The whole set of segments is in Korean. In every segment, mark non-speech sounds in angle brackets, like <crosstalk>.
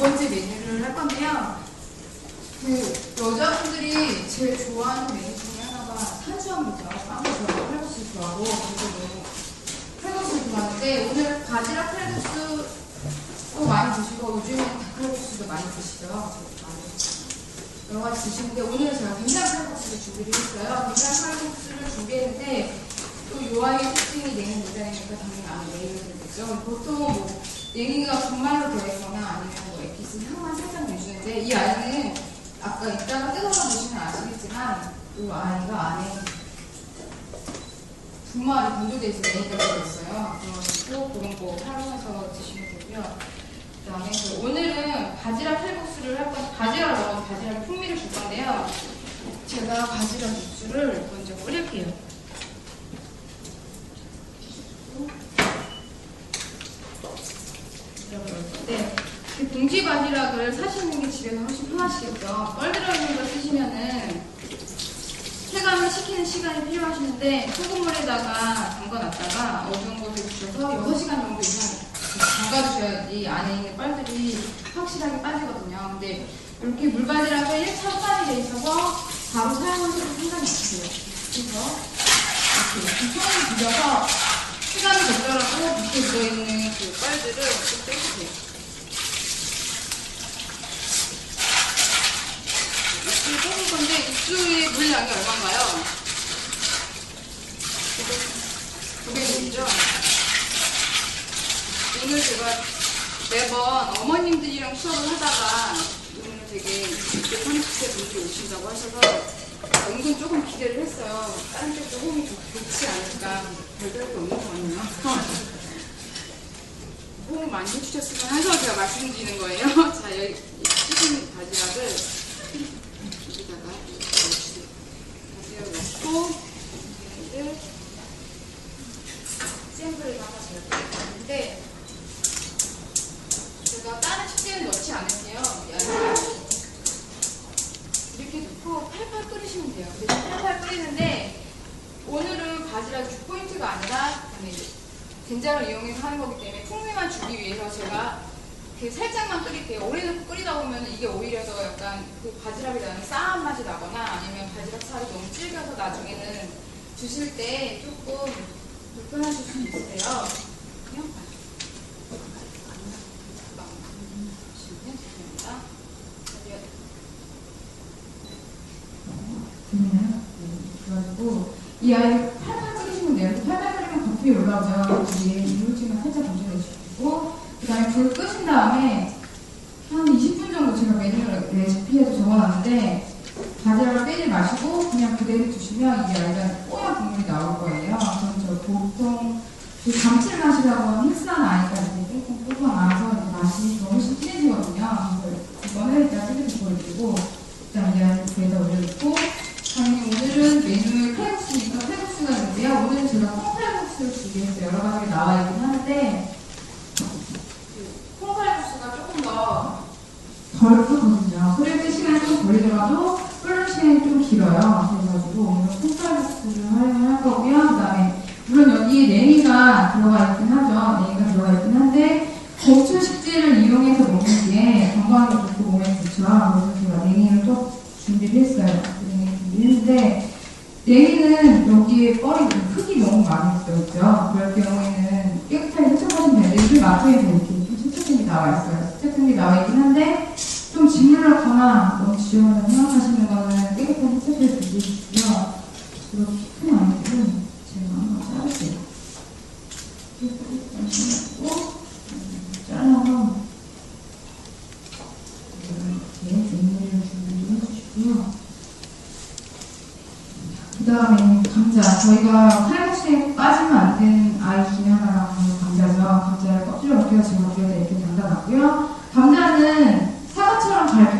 번째 메뉴를 할 건데요. 그 여자분들이 제일 좋아하는 메뉴 중에 하나가 탄수화물이죠. 빵을 좋아하고 칼국수 좋아하고 그리고 칼국수 좋아하는데 오늘 바지락 칼국수도 많이 드시고 요즘에 닭칼국수도 많이 드시죠. 많이 여러 가지 드시는데 오늘 제가 된장 칼국수를 준비를 했어요. 된장 칼국수를 준비했는데 또 요아이의 특징이 냉이 된장이니까 당연히 안에 내일을 되겠죠. 보통 뭐 냉이가 분말로 되어있거나 아니면 뭐 에피스 향만 살짝 내주는데 이 아이는 아까 이따가 뜯어서 보시면 아시겠지만 이 아이가 안에 분말이 건조되어 있어서 냉이가 들어있어요. 그래서 그런 거 활용해서 드시면 되고요. 그다음에 그 오늘은 바지락 칼국수를 할 건, 바지락을 넣어서 바지락 풍미를 줄 건데요. 제가 바지락 육수를 먼저 끓일게요. 네. 그 봉지 바지락을 사시는 게 집에서 훨씬 편하시겠죠. 뻘 들어있는 거 쓰시면은 체감을 시키는 시간이 필요하시는데 소금물에다가 담가놨다가 어두운 곳에 두셔서 6시간 정도 이상 담가주셔야지 안에 있는 뻘들이 확실하게 빠지거든요. 근데 이렇게 물바지락을 1차 흡판이 돼 있어서 바로 사용하셔도 상관이 없어요. 그래서 이렇게 손을 비벼서 시간이 적절하고 밑에 들어있는 그 뻘들을 좀 빼주세요. 육수를 뽑을 건데 육수의 물량이 얼마인가요? 900ml죠? 오늘 제가 매번 어머님들이랑 수업을 하다가 오늘 되게 30대 분들이 오신다고 하셔서 은근 조금 기대를 했어요. 다른 때도 호응이 좋- 좋지 않을까. 게 없는 거 같네요. <laughs> 호응 많이 해주셨으면 해서 제가 말씀드리는 거예요. <laughs> 자, 여기 튀긴 바지락을 여기다가 넣어주세요. 바지락 넣고, 얘를 샘플을 하나 제가 넣었는데, 제가 다른 식재는 넣지 않을게요. 미안해요. 이렇게 넣고 끓이시면 돼요. 근데 팔팔 끓이는데 오늘은 바지락이 주 포인트가 아니라 된장을 이용해서 하는 거기 때문에 풍미만 주기 위해서 제가 그 살짝만 끓일게요. 오래 넣고 끓이다 보면 이게 오히려 더 약간 그 바지락에 나는 싸한 맛이 나거나 아니면 바지락 살이 너무 질겨서 나중에는 주실 때 조금 불편하실 수 있으세요. 그냥 주시면 됩니다. 들리나요? 네. 그래가지고 이 아이 팔팔 끓이시면 돼요. 팔팔 끓이면 거품이 올라오면 뒤에 이물질만 살짝 건져내주시고 그 다음에 불 끄신 다음에 한 20분 정도 제가 메뉴 레시피에도 적어놨는데 바지락을 빼지 마시고 그냥 그대로 두시면 이 아이가 뽀얀 국물이 나올 거예요. 그럼 저 보통 그 감칠맛이라고 하는 흡사한 아이가 이렇게 꽁꽁 뽑아놔서 맛이 더 훨씬 진해지거든요. 그래서 이거는 일단 끓여서 보여드리고 일단 이 아이를 불에다 올려놓고 당연히 오늘은 메뉴에 칼국수니까 칼국수가 있는데요. 오늘은 제가 콩칼국수를 준비했어요. 여러 가지가 나와 있긴 하는데 그 콩칼국수가 조금 더 덜 끓거든요. 끓일 때 시간이 좀 걸리더라도 끓는 시간이 좀 길어요. 그래가지고 오늘 콩칼국수를 활용할 거고요. 그 다음에 물론 여기에 냉이가 들어가 있긴 하죠. 냉이가 들어가 있긴 한데 건초 식재를 이용해서 먹는 게 건강에 좋고 몸에 좋죠. 그래서 제가 냉이를 또 준비를 했어요. 냉이 준비했는데 냉이는 여기에 뻘이 흙이 너무 많이 들어있죠. 그럴 경우에는 깨끗하게 세척하시면 되는데 이게 마트에서 이렇게 좀 세척품이 나와 있어요. 세척품이 나와 있긴 한데 좀 짓물렀거나 너무 지저분하다 생각하시는 거는 깨끗하게 세척해서 준비해주시고요. 이렇게 큰 아이들은 제가 한번 자를게요. 이렇게 자르고 잘라서 이렇게 냉이를 준비를 해주시고요. 그 다음에 감자. 저희가 칼국수에 빠지면 안 되는 아이 중에 하나가 감자죠. 감자를 껍질을 벗겨서 제가 물에다 이렇게 담가놨고요. 감자는 사과처럼 잘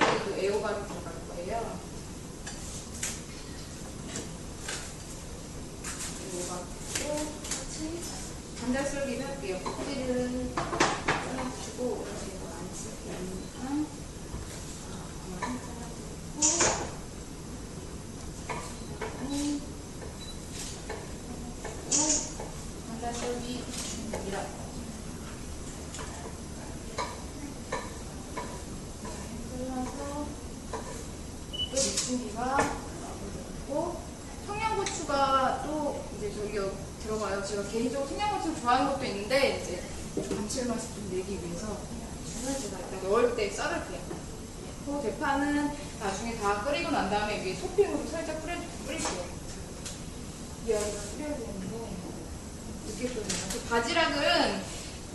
여기도 에어바로 들어갈 거예요. 에어바로 같이 반달 썰기를 할게요. 껍질을 잘라주시고, 제가 안 쓸게요. 반달썰기 이라 잘라서 또 미춘기가 나오고 청양고추가 또 이제 저기 여- 들어가요. 제가 개인적으로 청양고추를 좋아하는 것도 있는데 이제 감칠맛을 좀 내기 위해서 저는 제가 일단 넣을 때 썰을 게요. 그 대파는 나중에 다 끓이고 난 다음에 위에 토핑으로 살짝 뿌려, 뿌릴게요. 이하이가 뿌려야 되는데 늦게 끓여요. 그 바지락은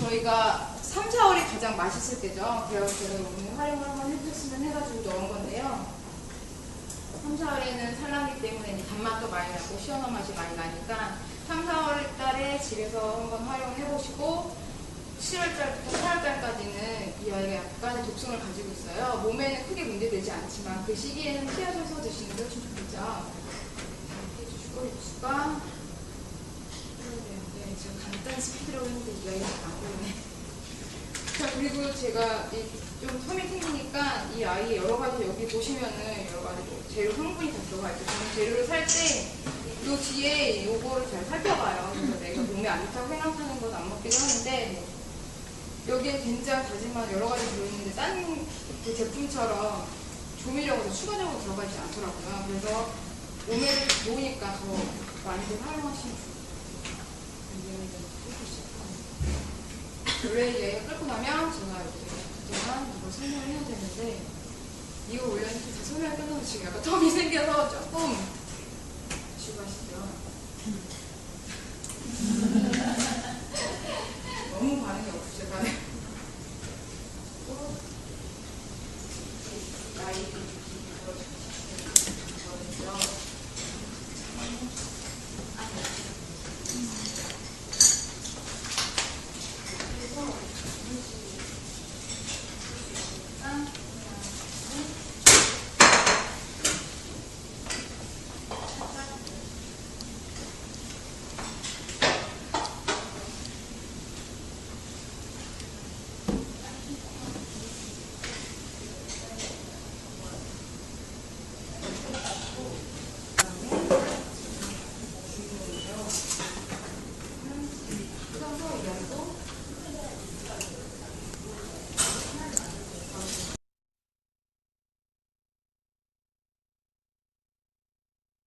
저희가 3, 4월이 가장 맛있을 때죠. 그래서 오늘 활용을 해줬으면 해가지고 넣은 건데요. 3, 4월에는 산란기 때문에 단맛도 많이 나고 시원한 맛이 많이 나니까 3, 4월 달에 집에서 한번 활용해 보시고 7월 달부터 8월 달까지는 이 아이가 약간의 독성을 가지고 있어요. 몸에는 크게 문제되지 않지만 그 시기에는 피하셔서 드시는 게 훨씬 좋겠죠. 이렇게 해주시고 육수가 뿌려야 되는데 제가 간단히 스피드라고 했는데 이 아이가 안 보이네. 자 그리고 제가 이좀 섬이 생기니까 이 아이 여러 가지 여기 보시면은 여러 가지 뭐 재료 성분이 다 들어가 있고 저는 재료를 살 때요 뒤에 요거를 잘 살펴봐요. 그래서 내가 몸에 안 좋다고 생각하는 건 안 먹기도 하는데 여기에 된장, 다진마늘 여러 가지 들어있는데 딴 그 제품처럼 조미료가 추가적으로 들어가지 않더라고요. 그래서 몸에 좋으니까 더 많이들 활용하시면 좋겠어요. 굉장히 좀 원래 얘가 끓고 나면 제가 이제 그동안 이걸 설명을 해야 되는데 이거 올렸는데 다 설명 끝나서 지금 약간 텀이 생겨서 조금 지고 하시죠.